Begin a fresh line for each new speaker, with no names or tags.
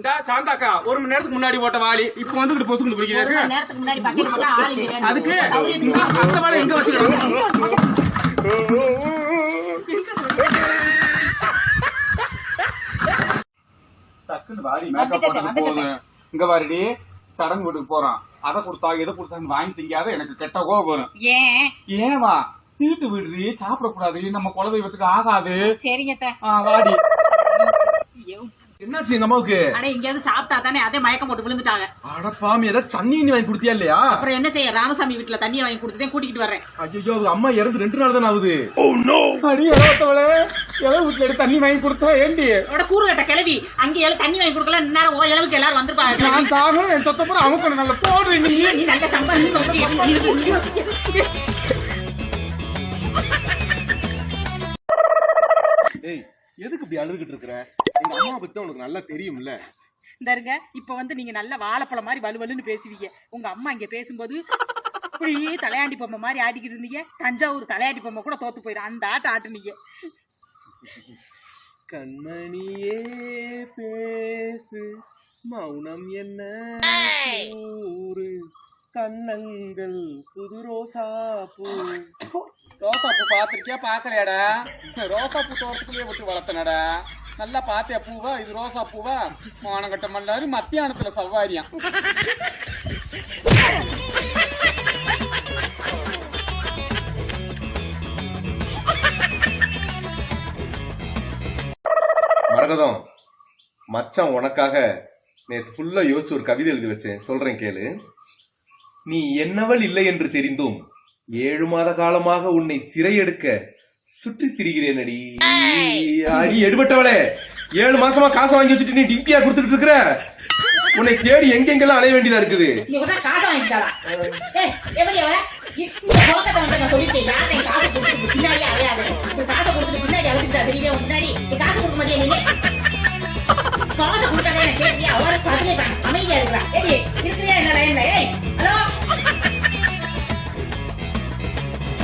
இந்த சாந்தாக்கா ஒரு மணி நேரத்துக்கு முன்னாடி ஓட்ட வாளி இப்ப வந்துகிட்டு பொசுக்கு குடிக்கிறாரு
போட்டா.
அதுக்கு அந்த எங்க டக்குன்னு வாடி மேக்கப் போதும் இங்க வாரிடி சடங்கு வீட்டுக்கு போறான். அதை கொடுத்தா எதை கொடுத்தான்னு வாங்கி திங்காத எனக்கு கெட்ட கோபம் வரும்.
ஏன்?
ஏவா தீட்டு விடுறி சாப்பிடக்கூடாது. நம்ம குல தெய்வத்துக்கு ஆகாது.
சரிங்க
வாடி.
என்னாச்சு எங்க அம்மாவுக்கு?
அட எங்கேயாவது சாப்பிட்டா தானே அதே மயக்கம் போட்டு விழுந்துட்டாங்க.
அடப்பாமி ஏதாவது தண்ணி கிண்ணி வாங்கி கொடுத்தியா இல்லையா?
அப்புறம் என்ன செய்ய? ராமசாமி வீட்டுல தண்ணியை வாங்கி கொடுத்ததே கூட்டிட்டு வர்றேன்.
ஐயோ அம்மா இறந்து ரெண்டு நாள் தானே ஆகுது?
அடி எவ்வளவு எவ்வளவு வீட்டுல எடுத்து தண்ணி வாங்கி கொடுத்தா ஏண்டி?
அவட கூறு கட்ட கிளவி. அங்க எழு தண்ணி வாங்கி கொடுக்கல இந்நேரம் ஓ அளவுக்கு எல்லாரும் வந்திருப்பாங்க.
நான் சாகணும் என் சொத்த பூரா அமுக்கணும் நல்ல போடுற நீ.
நீ நல்ல சம்பாதிச்சு
ஏய் எதுக்கு இப்படி அழுதுகிட்டு இருக்கிற? எங்க அம்மா பத்தி உனக்கு நல்லா தெரியும்ல?
தருங்க இப்ப வந்து நீங்க நல்ல வாழைப்பழம் மாதிரி வலுவலுன்னு பேசுவீங்க. உங்க அம்மா இங்க பேசும்போது இப்படியே தலையாண்டி பொம்மை மாதிரி ஆடிக்கிட்டு இருந்தீங்க. தஞ்சாவூர் தலையாண்டி பொம்மை கூட தோத்து போயிடும் அந்த ஆட்டம் ஆட்டுனீங்க.
கண்மணியே பேசு. மௌனம் என்ன கண்ணங்கள் புது ரோசா பூ.
ரோசா பூ. பாத்திருக்கியா பாக்கலையாடா ரோசா பூ தோட்டத்துலயே விட்டு வளர்த்தனடா. நல்லா பாத்தியா பூவா? இது ரோசா பூவா? மானங்கட்ட மல்லாரு மத்தியானத்துல சவ்வாரியா
மரகதம் மச்சான் உனக்காக நேற்று ஃபுல்லா யோசிச்சு ஒரு கவிதை எழுதி வச்சேன். சொல்றேன் கேளு. நீ என்னவள் இல்லை என்று தெரிந்தும் ஏழு மாத காலமாக உன்னை சிறை எடுக்க சுற்றி திரிகிறேன் அடி அடி எடுபட்டவளே. ஏழு மாசமா காசு வாங்கி வச்சுட்டு நீ டிம்பியா கொடுத்துட்டு இருக்கிற. உன்னை தேடி எங்கெங்கெல்லாம் அலைய வேண்டியதா இருக்குது?
காசை கொடுக்காதே அமைதியா இருக்கிறா. இருக்கிறா என்ன லைன்ல ஏய்